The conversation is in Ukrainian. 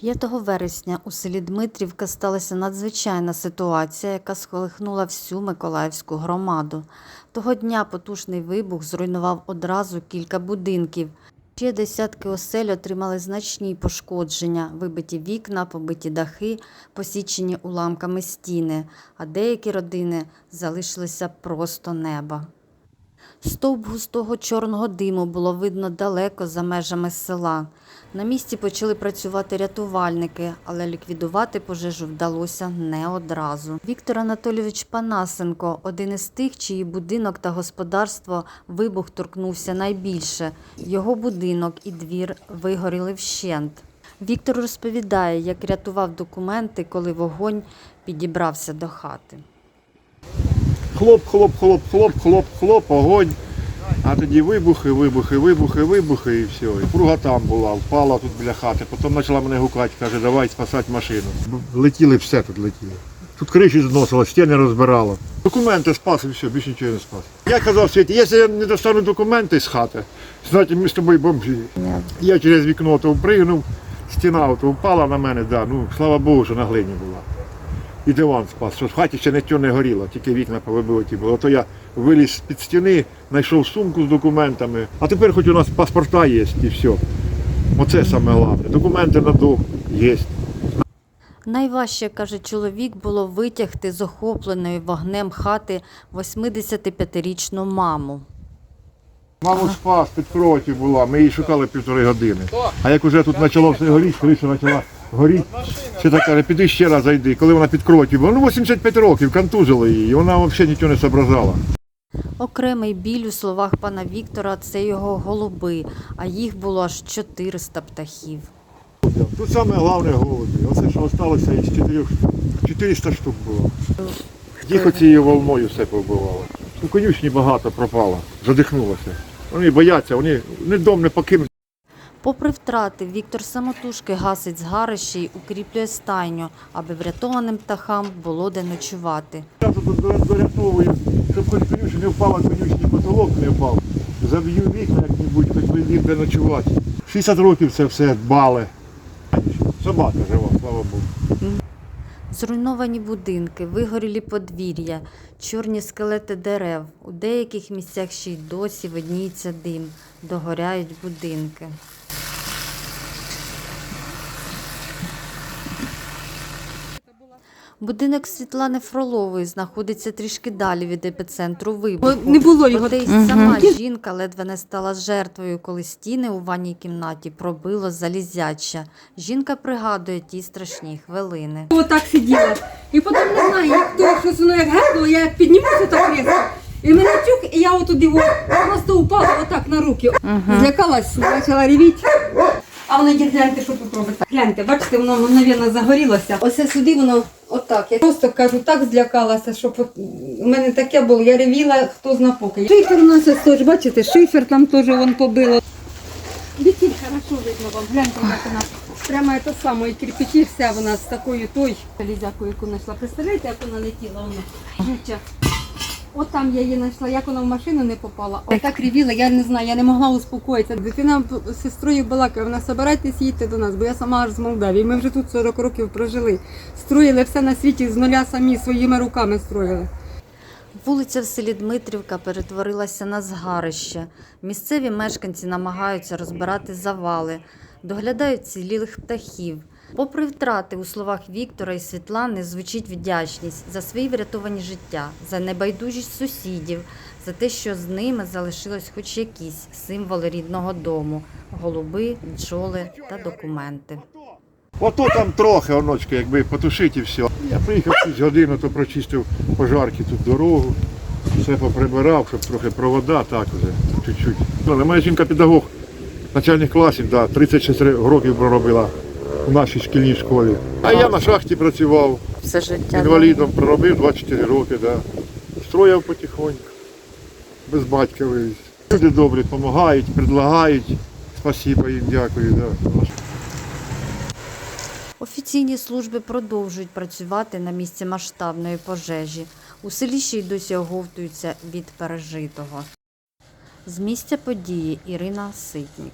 5 вересня у селі Дмитрівка сталася надзвичайна ситуація, яка сколихнула всю Миколаївську громаду. Того дня потужний вибух зруйнував одразу кілька будинків. Ще десятки осель отримали значні пошкодження, вибиті вікна, побиті дахи, посічені уламками стіни, а деякі родини залишилися просто неба. Стовп густого чорного диму було видно далеко за межами села. На місці почали працювати рятувальники, але ліквідувати пожежу вдалося не одразу. Віктор Анатолійович Панасенко один із тих, чиї будинок та господарство вибух торкнувся найбільше. Його будинок і двір вигоріли вщент. Віктор розповідає, як рятував документи, коли вогонь підібрався до хати. Хлоп, хлоп, хлоп, хлоп, хлоп, хлоп, огонь. А тоді вибухи, вибухи, вибухи, вибухи і все. І пруга там була, впала тут біля хати. Потім почала мене гукати, каже, давай спасати машину. Летіли все тут летіли. Тут криші зносило, стіни розбирало. Документи спас і все, більше нічого не спас. Я казав Світі, якщо я не достану документи з хати, значить ми з тобою бомжі. Я через вікно то впригнув, стіна то впала на мене, да. ну слава Богу, що на глині була. І диван спас, що в хаті ще нічого не горіло, тільки вікна повибиваті було. То я виліз з-під стіни, знайшов сумку з документами. А тепер хоч у нас паспорта є і все. Оце саме головне. Документи на дом є. Найважче, каже чоловік, було витягти з охопленої вогнем хати 85-річну маму. Маму спас, під кроваті була, ми її шукали півтори години. А як вже тут почало все горіти, криша почала горіти, ще так каже, піди ще раз зайди. Коли вона під кроваті була, ну 85 років, контузили її, і вона взагалі нічого не зображала. Окремий біль у словах пана Віктора це його голуби, а їх було аж 400 птахів. Тут саме головне голуби. Оце що залишилося із 4, 400 штук було. Тихо цією волною все повбивало. У конюшні багато пропало, задихнулося. Вони бояться, вони не дом не покинуть. Попри втрати, Віктор самотужки гасить згарище й укріплює стайню, аби врятованим птахам було де ночувати. Я тут дорятовую, щоб хоч конюшні не впала, конюшні потолок не впав. Заб'ю вікна як-небудь, хоч би їм де ночувати. 60 років це все дбали. Собака жива, слава Богу. Зруйновані будинки, вигорілі подвір'я, чорні скелети дерев. У деяких місцях ще й досі видніється дим, догоряють будинки. Будинок Світлани Фролової знаходиться трішки далі від епіцентру вибуху. Не було його. Проте й сама жінка ледве не стала жертвою, коли стіни у ванній кімнаті пробило залізяча. Жінка пригадує ті страшні хвилини. Отак сиділа. І потім не знаю, як то щось воно як гепнуло, я як піднімуся так різко. І мене тюк, і я отуди просто упала отак на руки. Злякалась, почала ревіти. А воно гляньте, що тут робиться. Гляньте, бачите, воно мгновенно загорілося. Оце сюди воно отак. Я просто кажу, так злякалася, щоб от у мене таке було. Я ревіла, хто зна поки. Шифер у нас теж, бачите, шифер там теж вон побило. Вітіль хорошо видно вам, гляньте, як вона прямо це саме, і кирпичі вся вона з такою той залізякою, яку знайшла. Представляєте, як вона летіла, вона жуча. От там я її знайшла, як вона в машину не попала. Отак ревіла, я не знаю, я не могла успокоїтися. Дитина з сестрою балакає, вона собирайтесь їдьте до нас, бо я сама аж з Молдавії. Ми вже тут 40 років прожили. Строїли все на світі з нуля самі своїми руками строїли. Вулиця в селі Дмитрівка перетворилася на згарище. Місцеві мешканці намагаються розбирати завали, доглядають цілілих птахів. Попри втрати у словах Віктора і Світлани звучить вдячність за свої врятовані життя, за небайдужість сусідів, за те, що з ними залишилось хоч якісь символи рідного дому голуби, бджоли та документи. Ото там трохи, оночки, якби потушити і все. Я приїхав 6 годин, то прочистив пожарки тут дорогу, все поприбирав, щоб трохи провода, так вже, чуть-чуть. Ну, але моя жінка педагог начальних класів, да, 36 років проробила у нашій шкільній школі. А я на шахті працював, Все життя інвалідом проробив 24 роки, да. строяв потихоньку, без батька вивіз. Люди добрі допомагають, предлагають. Спасибо їм, дякую. Да. Офіційні служби продовжують працювати на місці масштабної пожежі. У селі ще й досі оговтуються від пережитого. З місця події Ірина Ситнік.